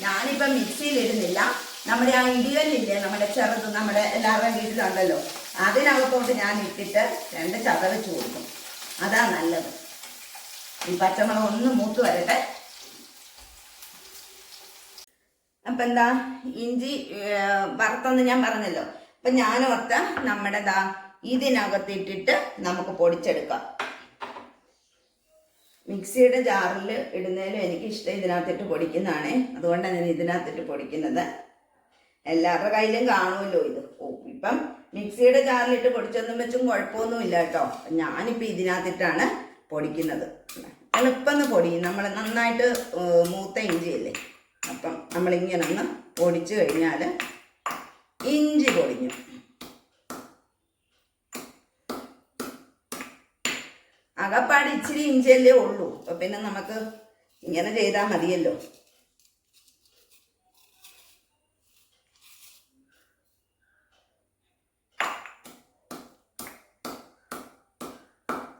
ഞാനിപ്പം മിക്സിയിലിടുന്നില്ല. നമ്മുടെ ആ ഇടികല്ലില്ലേ നമ്മുടെ ചെറുത് നമ്മുടെ എല്ലാവരുടെയും വീട്ടിലുണ്ടല്ലോ. അതിനകത്തോട്ട് ഞാൻ ഇട്ടിട്ട് രണ്ട് ചതവ് കൊടുക്കും. അതാ നല്ലത്. ഈ പച്ചമുളക് ഒന്ന് മൂത്ത് വരട്ടെ. അപ്പം എന്താ ഇഞ്ചി വറുത്തെന്ന് ഞാൻ പറഞ്ഞല്ലോ. അപ്പം ഞാൻ നമ്മുടെ ദാ ഇതിനകത്തിട്ടിട്ട് നമുക്ക് പൊടിച്ചെടുക്കാം. മിക്സിയുടെ ജാറിൽ ഇടുന്നതിലും എനിക്ക് ഇഷ്ടം ഇതിനകത്തിട്ട് പൊടിക്കുന്നതാണ്. അതുകൊണ്ടാണ് ഞാൻ ഇതിനകത്തിട്ട് പൊടിക്കുന്നത്. എല്ലാവരുടെ കയ്യിലും കാണുമല്ലോ ഇത്. ഓ ഇപ്പം മിക്സിയുടെ ജാറിലിട്ട് പൊടിച്ചൊന്നും വെച്ചും കുഴപ്പമൊന്നുമില്ല കേട്ടോ. ഞാനിപ്പോൾ ഇതിനകത്തിട്ടാണ് പൊടിക്കുന്നത്. എളുപ്പമെന്ന് പൊടിയും നമ്മൾ നന്നായിട്ട് മൂത്ത മൂത്ത ഇഞ്ചിയല്ലേ അപ്പം നമ്മളിങ്ങനെ ഒന്ന് പൊടിച്ചു കഴിഞ്ഞാൽ ഇഞ്ചി പൊടിഞ്ഞു. അകപ്പാട് ഇച്ചിരി ഇഞ്ചല്ലേ ഉള്ളൂ. അപ്പൊ പിന്നെ നമുക്ക് ഇങ്ങനെ ചെയ്താൽ മതിയല്ലോ.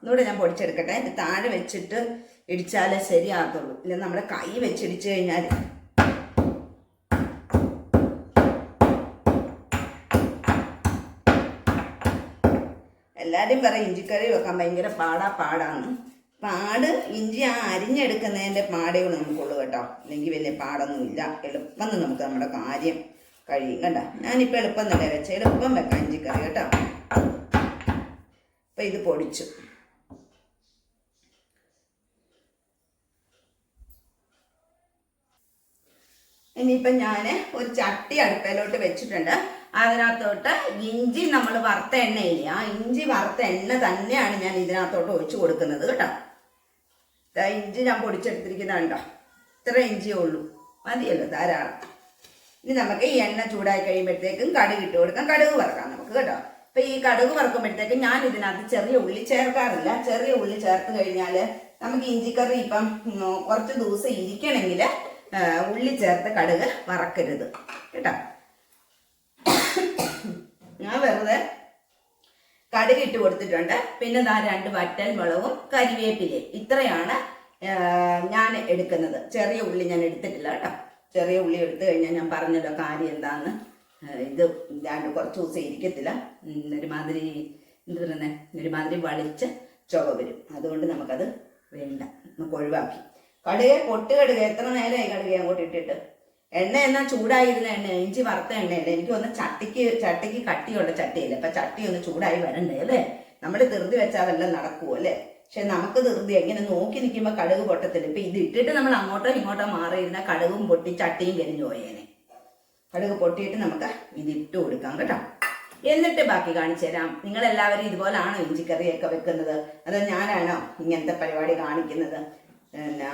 ഇതോടെ ഞാൻ പൊടിച്ചെടുക്കട്ടെ. ഇത് താഴെ വെച്ചിട്ട് ഇടിച്ചാലേ ശരിയാകത്തുള്ളൂ. ഇല്ല നമ്മുടെ കൈ വെച്ചിടിച്ചു കഴിഞ്ഞാൽ എല്ലാവരും പറയും ഇഞ്ചിക്കറി വെക്കാൻ ഭയങ്കര പാടാ പാടാണ് പാട് ഇഞ്ചി ആ അരിഞ്ഞെടുക്കുന്നതിന്റെ പാടേ നമുക്കുള്ളൂ കേട്ടോ. അല്ലെങ്കിൽ വലിയ പാടൊന്നുമില്ല. എളുപ്പം നമുക്ക് നമ്മുടെ കാര്യം കഴിയും കണ്ട? ഞാനിപ്പോൾ എളുപ്പം തന്നെ വെച്ച. എളുപ്പം വെക്കാം ഇഞ്ചിക്കറി കേട്ടോ. അപ്പം ഇത് പൊടിച്ചു. ഇനിയിപ്പം ഞാൻ ഒരു ചട്ടി അടുപ്പയിലോട്ട് വെച്ചിട്ടുണ്ട്. അതിനകത്തോട്ട് ഇഞ്ചി നമ്മൾ വറുത്ത എണ്ണയില്ലേ ആ ഇഞ്ചി വറുത്ത എണ്ണ തന്നെയാണ് ഞാൻ ഇതിനകത്തോട്ട് ഒഴിച്ചു കൊടുക്കുന്നത് കേട്ടോ. ഇഞ്ചി ഞാൻ പൊടിച്ചെടുത്തിരിക്കുന്നുണ്ടോ ഇത്ര ഇഞ്ചിയേ ഉള്ളൂ. മതിയല്ലോ ധാരാളം. ഇനി നമുക്ക് ഈ എണ്ണ ചൂടായി കഴിയുമ്പോഴത്തേക്കും കടുക് ഇട്ട് കൊടുക്കാം. കടുക് വറക്കാം നമുക്ക് കേട്ടോ. അപ്പൊ ഈ കടുക് വറക്കുമ്പോഴത്തേക്കും ഞാൻ ഇതിനകത്ത് ചെറിയ ഉള്ളി ചേർക്കാറില്ല. ചെറിയ ഉള്ളി ചേർത്ത് കഴിഞ്ഞാൽ നമുക്ക് ഇഞ്ചിക്കറി ഇപ്പം കുറച്ച് ദിവസം ഇരിക്കണമെങ്കിൽ ഉള്ളി ചേർത്ത് കടുക് വറക്കരുത്. കേട്ടോ. ഞാൻ വെറുതെ കടുക് ഇട്ട് കൊടുത്തിട്ടുണ്ട്. പിന്നെ ദാ രണ്ട് വറ്റൽ മുളകും കരിവേപ്പിലയും. ഇത്രയാണ് ഞാൻ എടുക്കുന്നത്. ചെറിയ ഉള്ളി ഞാൻ എടുത്തിട്ടില്ല കേട്ടോ. ചെറിയ ഉള്ളി എടുത്തു കഴിഞ്ഞാൽ ഞാൻ പറഞ്ഞല്ലോ കാര്യം എന്താന്ന്. ഇത് രണ്ട് കുറച്ച് ദിവസം ഇരിക്കത്തില്ല. ഒരുമാതിരി എന്ത് പറയുന്നത് ഒരുമാതിരി വളിച്ച് ചുവ വരും. അതുകൊണ്ട് നമുക്കത് വേണ്ട. നമുക്ക് ഒഴിവാക്കി. കടുക് പൊട്ട് കടുക്. എത്ര നേരമായി കടുക് അങ്ങോട്ട് ഇട്ടിട്ട്? എണ്ണ എന്നാ ചൂടായിരുന്ന എണ്ണ ഇഞ്ചി വറുത്ത എണ്ണയല്ലേ എനിക്ക് ഒന്ന് ചട്ടിക്ക് ചട്ടിക്ക് കട്ടിയുള്ള ചട്ടിയല്ലേ? അപ്പൊ ചട്ടി ഒന്ന് ചൂടായി വരണ്ടേ അല്ലേ? നമ്മൾ ധൃതി വെച്ചാൽ അതെല്ലാം നടക്കുമോ അല്ലേ? പക്ഷെ നമുക്ക് ധൃതി എങ്ങനെ നോക്കി നിൽക്കുമ്പോൾ കടുക് പൊട്ടത്തില്ല. ഇപ്പൊ ഇത് ഇട്ടിട്ട് നമ്മൾ അങ്ങോട്ടോ ഇങ്ങോട്ടോ മാറിയിരുന്ന കടുകും പൊട്ടി ചട്ടിയും കരിഞ്ഞു പോയേനെ. കടുക് പൊട്ടിയിട്ട് നമുക്ക് ഇത് ഇട്ട് കൊടുക്കാം കേട്ടോ. എന്നിട്ട് ബാക്കി കാണിച്ചു തരാം. നിങ്ങൾ എല്ലാവരും ഇതുപോലാണോ ഇഞ്ചിക്കറിയൊക്കെ വെക്കുന്നത്? അതോ ഞാനാണോ ഇങ്ങനത്തെ പരിപാടി കാണിക്കുന്നത്? പിന്നെ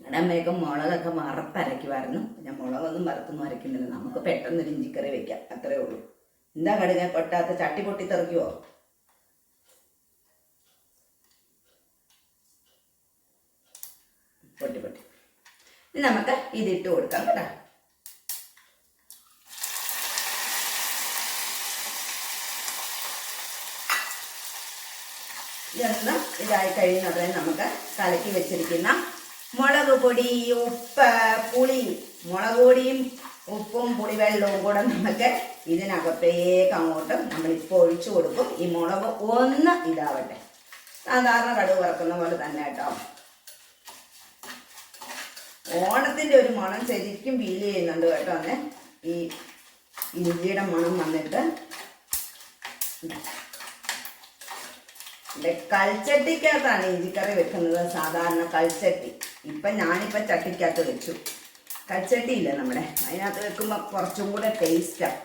ഞങ്ങളുടെ അമ്മയൊക്കെ മുളകൊക്കെ വറുത്തരയ്ക്കുമായിരുന്നു. ഞാൻ മുളകൊന്നും വറുത്തൊന്നും അരയ്ക്കുന്നില്ല നമുക്ക് പെട്ടെന്ന് ഒരു ഇഞ്ചിക്കറി വെക്കാം. അത്രേ ഉള്ളൂ. എന്താ കടുക പൊട്ടാത്ത ചട്ടി പൊട്ടിത്തെറിക്കുവോ? പൊട്ടി പൊട്ടി. ഇനി നമുക്ക് ഇതിട്ട് കൊടുക്കാം കേട്ടോ. ഇതൊന്ന് ഇതായി കഴിയുന്നവരെ നമുക്ക് കലക്കി വെച്ചിരിക്കുന്ന മുളക് പൊടി ഉപ്പ് പുളി. മുളക് പൊടിയും ഉപ്പും പുളിവെള്ളവും കൂടെ നമുക്ക് ഇതിനകത്തേക്ക് അങ്ങോട്ട് നമ്മളിപ്പോൾ ഒഴിച്ചു കൊടുക്കും. ഈ മുളക് ഒന്ന് ഇതാവട്ടെ. സാധാരണ കടുക് വറക്കുന്ന പോലെ തന്നെ കേട്ടോ. ഓണത്തിന്റെ ഒരു മണം ശരിക്കും ഫീൽ ചെയ്യുന്നുണ്ട് കേട്ടോ അന്ന്. ഈ ഇഞ്ചിയുടെ മണം വന്നിട്ട്. കൽച്ചട്ടിക്കകത്താണ് ഇഞ്ചിക്കറി വെക്കുന്നത്. സാധാരണ കൽച്ചട്ടി. ഇപ്പം ഞാനിപ്പോൾ ചട്ടിക്കകത്ത് വെച്ചു. കൽച്ചട്ടി ഇല്ല നമ്മുടെ? അതിനകത്ത് വെക്കുമ്പോൾ കുറച്ചും കൂടെ ടേസ്റ്റാണ്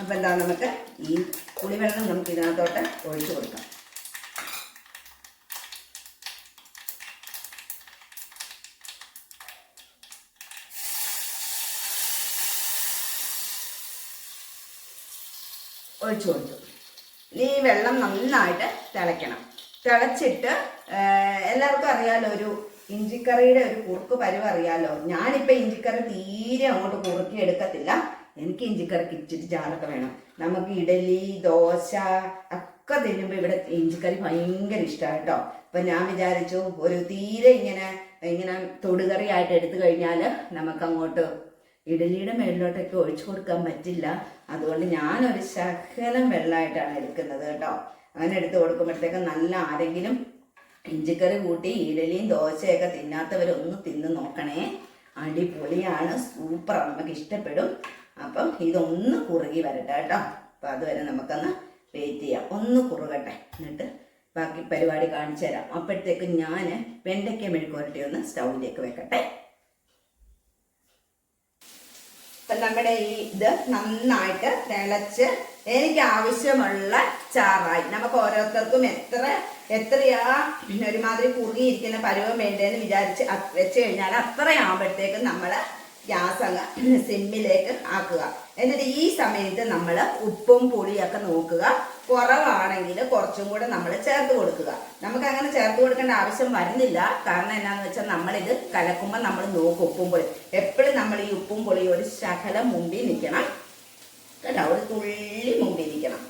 അപ്പം എന്താ നമുക്ക് ഈ പുളിവെള്ളം നമുക്ക് ഇതിനകത്തോട്ട് ഒഴിച്ചു കൊടുക്കാം. ഒഴിച്ചു കൊടുത്തു. ഇനി ഈ വെള്ളം നന്നായിട്ട് തിളയ്ക്കണം. തിളച്ചിട്ട് എല്ലാവർക്കും അറിയാലോ ഒരു ഇഞ്ചിക്കറിയുടെ ഒരു കുറുക്ക് പരുവ് അറിയാലോ? ഞാനിപ്പോൾ ഇഞ്ചിക്കറി തീരെ അങ്ങോട്ട് കുറുക്കി എടുക്കത്തില്ല. എനിക്ക് ഇഞ്ചിക്കറിക്ക് ഇച്ചിരി ചാറൊക്കെ വേണം. നമുക്ക് ഇഡലി ദോശ ഒക്കെ തിന്നുമ്പോൾ ഇവിടെ ഇഞ്ചിക്കറി ഭയങ്കര ഇഷ്ടമാണ് കേട്ടോ. അപ്പം ഞാൻ വിചാരിച്ചു ഒരു തീരെ ഇങ്ങനെ ഇങ്ങനെ തൊടുകറി ആയിട്ട് എടുത്തു കഴിഞ്ഞാൽ നമുക്ക് അങ്ങോട്ട് ഇഡലിയുടെ മേളിലോട്ടൊക്കെ ഒഴിച്ചു കൊടുക്കാൻ പറ്റില്ല. അതുകൊണ്ട് ഞാനൊരു ശകലം വെള്ളമായിട്ടാണ് എടുക്കുന്നത് കേട്ടോ. അങ്ങനെ എടുത്ത് കൊടുക്കുമ്പോഴത്തേക്കും നല്ല ആരെങ്കിലും ഇഞ്ചിക്കറി കൂട്ടി ഇഡലിയും ദോശയൊക്കെ തിന്നാത്തവരൊന്ന് തിന്ന് നോക്കണേ. അടിപൊളിയാണ് സൂപ്പർ നമുക്ക് ഇഷ്ടപ്പെടും. അപ്പം ഇതൊന്ന് കുറുകി വരട്ടെ കേട്ടോ. അപ്പം അതുവരെ നമുക്കൊന്ന് വെയിറ്റ് ചെയ്യാം. ഒന്ന് കുറുകട്ടെ. എന്നിട്ട് ബാക്കി പരിപാടി കാണിച്ചു തരാം. അപ്പോഴത്തേക്ക് ഞാൻ വെണ്ടയ്ക്ക മെഴുക്കുരട്ടി ഒന്ന് സ്റ്റൗവിലേക്ക് വെക്കട്ടെ. അപ്പൊ നമ്മുടെ ഈ ഇത് നന്നായിട്ട് തിളച്ച് എനിക്ക് ആവശ്യമുള്ള ചാറായി. നമുക്ക് ഓരോരുത്തർക്കും എത്ര എത്രയാ? ഒരുമാതിരി കുറുകിയിരിക്കുന്ന പരുവം വേണ്ടതെന്ന് വിചാരിച്ച് വെച്ച് കഴിഞ്ഞാൽ അത്രയാകുമ്പോഴത്തേക്കും നമ്മൾ ഗ്യാസ് അങ്ങ് സിമ്മിലേക്ക് ആക്കുക. എന്നിട്ട് ഈ സമയത്ത് നമ്മൾ ഉപ്പും പുളിയൊക്കെ നോക്കുക. കുറവാണെങ്കിൽ കുറച്ചും കൂടെ നമ്മൾ ചേർത്ത് കൊടുക്കുക. നമുക്ക് അങ്ങനെ ചേർത്ത് കൊടുക്കേണ്ട ആവശ്യം വരുന്നില്ല. കാരണം എന്നാന്ന് വെച്ചാൽ നമ്മളിത് കലക്കുമ്പോൾ നമ്മൾ നോക്കും ഉപ്പും പുളി. എപ്പോഴും നമ്മൾ ഈ ഉപ്പും പുളിയും ഒരു ശകലം മുമ്പിൽ നിൽക്കണം. കേട്ടോ ഒരു തുള്ളി മുമ്പിൽ നിൽക്കണം.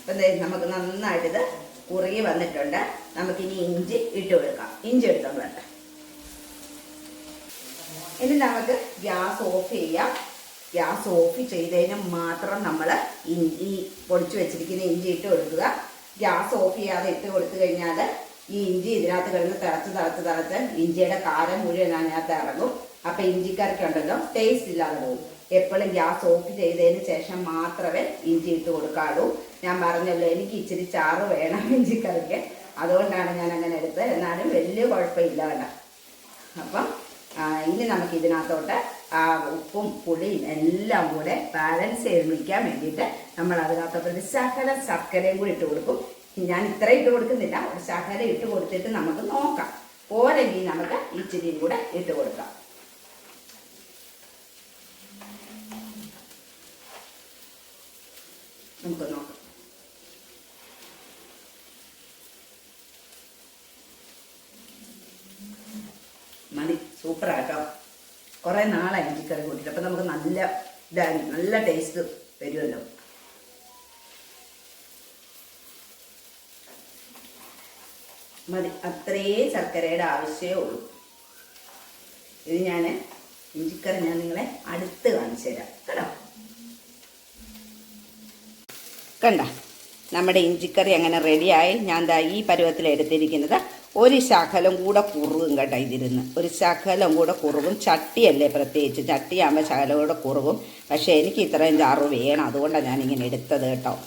അപ്പം നമുക്ക് നന്നായിട്ട് കുറുകി വന്നിട്ടുണ്ട്. നമുക്കിനി ഇഞ്ചി ഇട്ട് കൊടുക്കാം. ഇഞ്ചി എടുത്തോണ്ട് വേണ്ട ഇനി നമുക്ക് ഗ്യാസ് ഓഫ് ചെയ്യാം. ഗ്യാസ് ഓഫ് ചെയ്തതിന് മാത്രം നമ്മൾ ഇഞ്ചി പൊടിച്ചു വെച്ചിരിക്കുന്ന ഇഞ്ചി ഇട്ട് കൊടുക്കുക. ഗ്യാസ് ഓഫ് ചെയ്യാതെ ഇട്ട് കൊടുത്തു കഴിഞ്ഞാൽ ഈ ഇഞ്ചി ഇതിനകത്ത് കിടന്ന് തിളച്ച് തിളച്ച് തിളച്ച് ഇഞ്ചിയുടെ കാരം മുഴുവൻ അതിനകത്ത് ഇറങ്ങും. അപ്പം ഇഞ്ചിക്കറിക്കുണ്ടല്ലോ ടേസ്റ്റ് ഇല്ലാതെ പോകും. എപ്പോഴും ഗ്യാസ് ഓഫ് ചെയ്തതിന് ശേഷം മാത്രമേ ഇഞ്ചി ഇട്ട് കൊടുക്കാവൂ ഞാൻ പറഞ്ഞല്ലോ എനിക്ക് ഇച്ചിരി ചാറ് വേണം ഇഞ്ചിക്കറിക്ക് അതുകൊണ്ടാണ് ഞാൻ അങ്ങനെ എടുത്തത്. എന്നാലും വലിയ കുഴപ്പമില്ല കേട്ടോ. അപ്പം ഇനി നമുക്ക് ഇതിനകത്തോട്ട് ആ ഉപ്പും പുളിയും എല്ലാം കൂടെ ബാലൻസ് ചെയ്ത് നിൽക്കാൻ വേണ്ടിയിട്ട് നമ്മൾ അതിനകത്തോട്ട് ഒരു ശകല ശർക്കരയും കൂടി ഇട്ട് കൊടുക്കും. ഞാൻ ഇത്ര ഇട്ട് കൊടുക്കുന്നില്ല. ഒരു ശകല ഇട്ട് കൊടുത്തിട്ട് നമുക്ക് നോക്കാം. പോരെങ്കിൽ നമുക്ക് ഇച്ചിരിയും കൂടെ ഇട്ട് കൊടുക്കാം. നമുക്ക് നോക്കാം മതി സൂപ്പറാട്ടോ കുറേ നാളായി ഇഞ്ചിക്കറി കൂട്ടിയിട്ട് അപ്പം നമുക്ക് നല്ല ഇതായി നല്ല ടേസ്റ്റ് വരുമല്ലോ. മതി. അത്രയേ ശർക്കരയുടെ ആവശ്യമേ ഉള്ളൂ. ഇത് ഞാൻ ഇഞ്ചിക്കറി ഞാൻ നിങ്ങളെ അടുത്ത് കാണിച്ചു തരാം. കേട്ടോ? കണ്ട. നമ്മുടെ ഇഞ്ചിക്കറി അങ്ങനെ റെഡിയായി ഞാൻ ഈ പരുവത്തിൽ എടുത്തിരിക്കുന്നത്. ഒരു ശകലം കൂടെ കുറുകും കേട്ടോ ഇതിരുന്ന് ഒരു ശകലം കൂടെ കുറുകും. ചട്ടിയല്ലേ പ്രത്യേകിച്ച്? ചട്ടിയാകുമ്പോൾ ശകലം കൂടെ കുറുകും. പക്ഷേ എനിക്ക് ഇത്രയും ചാറ് വേണം. അതുകൊണ്ടാണ് ഞാനിങ്ങനെ എടുത്തത് കേട്ടോ.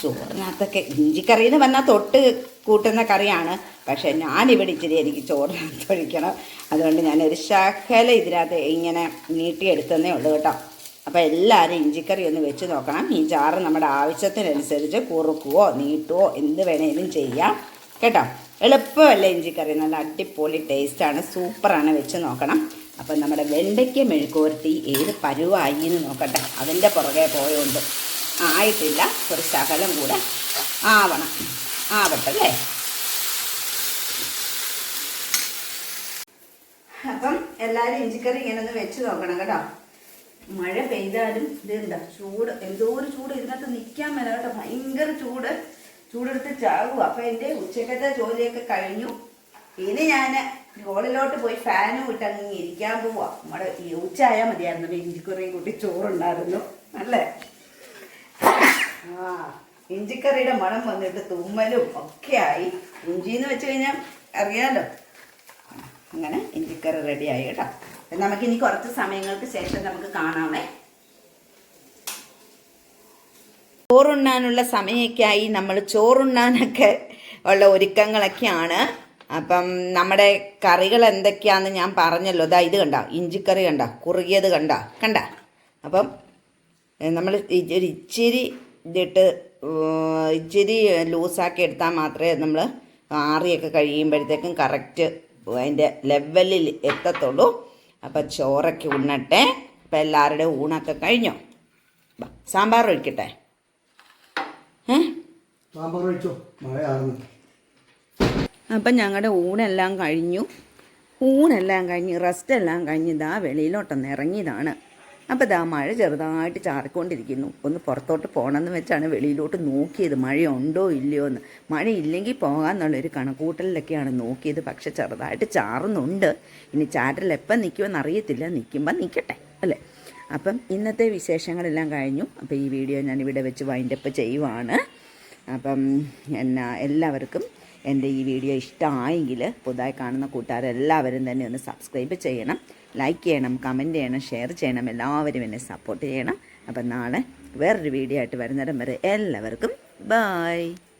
ചോറിനകത്തൊക്കെ ഇഞ്ചിക്കറി എന്ന് പറഞ്ഞാൽ തൊട്ട് കൂട്ടുന്ന കറിയാണ്. പക്ഷേ ഞാനിവിടെ ഇച്ചിരി എനിക്ക് ചോറിനകത്ത് ഒഴിക്കണം. അതുകൊണ്ട് ഞാൻ ഒരു ശകല ഇതിനകത്ത് ഇങ്ങനെ നീട്ടിയെടുത്തതേ ഉള്ളൂ കേട്ടോ. അപ്പോൾ എല്ലാവരും ഇഞ്ചിക്കറി ഒന്ന് വെച്ച് നോക്കണം. ഈ ചാറ് നമ്മുടെ ആവശ്യത്തിനനുസരിച്ച് കുറുക്കുവോ നീട്ടുവോ എന്ത് വേണേലും ചെയ്യാം. കേട്ടോ? എളുപ്പമല്ല ഇഞ്ചിക്കറി നല്ല അടിപൊളി ടേസ്റ്റാണ് സൂപ്പറാണ്. വെച്ച് നോക്കണം. അപ്പം നമ്മുടെ വെണ്ടയ്ക്ക മെഴുക്കുവരട്ടി ഏത് പരുവായി എന്ന് നോക്കട്ടെ. അതിന്റെ പുറകെ പോയോണ്ട് ആയിട്ടില്ല. ഒരു ശകലം കൂടെ ആവണം. ആവട്ടെ അല്ലേ അപ്പം എല്ലാവരും ഇഞ്ചിക്കറി ഇങ്ങനെ ഒന്ന് വെച്ച് നോക്കണം കേട്ടോ. മഴ പെയ്താലും ഇതെന്താ ചൂട്. എന്തോ ഒരു ചൂട് ഇതിനകത്ത് നിൽക്കാൻ മേല കേട്ടോ. ഭയങ്കര ചൂട്. ചൂടെടുത്ത് ചാകും അപ്പം എന്റെ ഉച്ചക്കത്തെ ജോലിയൊക്കെ കഴിഞ്ഞു. ഇനി ഞാൻ ഹോളിലോട്ട് പോയി ഫാനും ഇട്ട് അങ്ങ് ഇരിക്കാൻ പോവാ. നമ്മുടെ ഈ ഉച്ചയായാൽ മതിയായിരുന്നു. ഇഞ്ചിക്കറിയും കൂട്ടി ചോറുണ്ടായിരുന്നു. അല്ലേ? ആ ഇഞ്ചിക്കറിയുടെ മണം വന്നിട്ട് തുമ്മലും ഒക്കെ ആയി. ഇഞ്ചി എന്ന് വെച്ച് കഴിഞ്ഞാൽ അറിയാലോ. അങ്ങനെ ഇഞ്ചിക്കറി റെഡിയായി കേട്ടോ. നമുക്ക് ഇനി കുറച്ച് സമയങ്ങൾക്ക് ശേഷം നമുക്ക് കാണാമേ. ചോറുണ്ണാനുള്ള സമയമൊക്കെയായി നമ്മൾ ചോറുണ്ണാനൊക്കെ ഉള്ള ഒരുക്കങ്ങളൊക്കെയാണ്. അപ്പം നമ്മുടെ കറികൾ എന്തൊക്കെയാന്ന് ഞാൻ പറഞ്ഞല്ലോ. ഇതാ ഇത് കണ്ട? ഇഞ്ചിക്കറി കണ്ട? കുറുകിയത് കണ്ട? കണ്ട? അപ്പം നമ്മൾ ഒരു ഇച്ചിരി ഇതിട്ട് ഇച്ചിരി ലൂസാക്കി എടുത്താൽ മാത്രമേ നമ്മൾ ആറിയൊക്കെ കഴിയുമ്പോഴത്തേക്കും കറക്റ്റ് അതിന്റെ ലെവലിൽ എത്തത്തുള്ളൂ. അപ്പം ചോറൊക്കെ ഉണ്ണട്ടെ. അപ്പം എല്ലാവരുടെയും ഊണൊക്കെ കഴിഞ്ഞോ? സാമ്പാർ ഒഴിക്കട്ടെ. സാമ്പാർ അപ്പം ഞങ്ങളുടെ ഊണെല്ലാം കഴിഞ്ഞു. ഊണെല്ലാം കഴിഞ്ഞ് റെസ്റ്റ് എല്ലാം കഴിഞ്ഞ് ഇതാ വെളിയിലോട്ടൊന്ന് ഇറങ്ങിയതാണ്. അപ്പോൾ ഇതാ മഴ ചെറുതായിട്ട് ചാറിക്കൊണ്ടിരിക്കുന്നു. ഒന്ന് പുറത്തോട്ട് പോകണമെന്ന് വെച്ചാണ് വെളിയിലോട്ട് നോക്കിയത്. മഴയുണ്ടോ ഇല്ലയോ എന്ന്. മഴ ഇല്ലെങ്കിൽ പോകാമെന്നുള്ളൊരു കണക്കൂട്ടലിലൊക്കെയാണ് നോക്കിയത്. പക്ഷെ ചെറുതായിട്ട് ചാറുന്നുണ്ട്. ഇനി ചാറ്റൽ എപ്പം നിൽക്കുമെന്ന് അറിയത്തില്ല. നിൽക്കുമ്പോൾ നിൽക്കട്ടെ അല്ലേ? അപ്പം ഇന്നത്തെ വിശേഷങ്ങളെല്ലാം കഴിഞ്ഞു. അപ്പോൾ ഈ വീഡിയോ ഞാൻ ഇവിടെ വെച്ച് വൈൻഡപ്പ് ചെയ്യുവാണ്. അപ്പം എന്നാ എല്ലാവർക്കും എന്റെ ഈ വീഡിയോ ഇഷ്ടമായെങ്കിൽ പുതുതായി കാണുന്ന കൂട്ടുകാരെല്ലാവരും തന്നെ ഒന്ന് സബ്സ്ക്രൈബ് ചെയ്യണം ലൈക്ക് ചെയ്യണം കമന്റ് ചെയ്യണം ഷെയർ ചെയ്യണം എല്ലാവരും എന്നെ സപ്പോർട്ട് ചെയ്യണം. അപ്പം നാളെ വേറൊരു വീഡിയോ ആയിട്ട് വരുന്നിടം വരെ എല്ലാവർക്കും ബായ്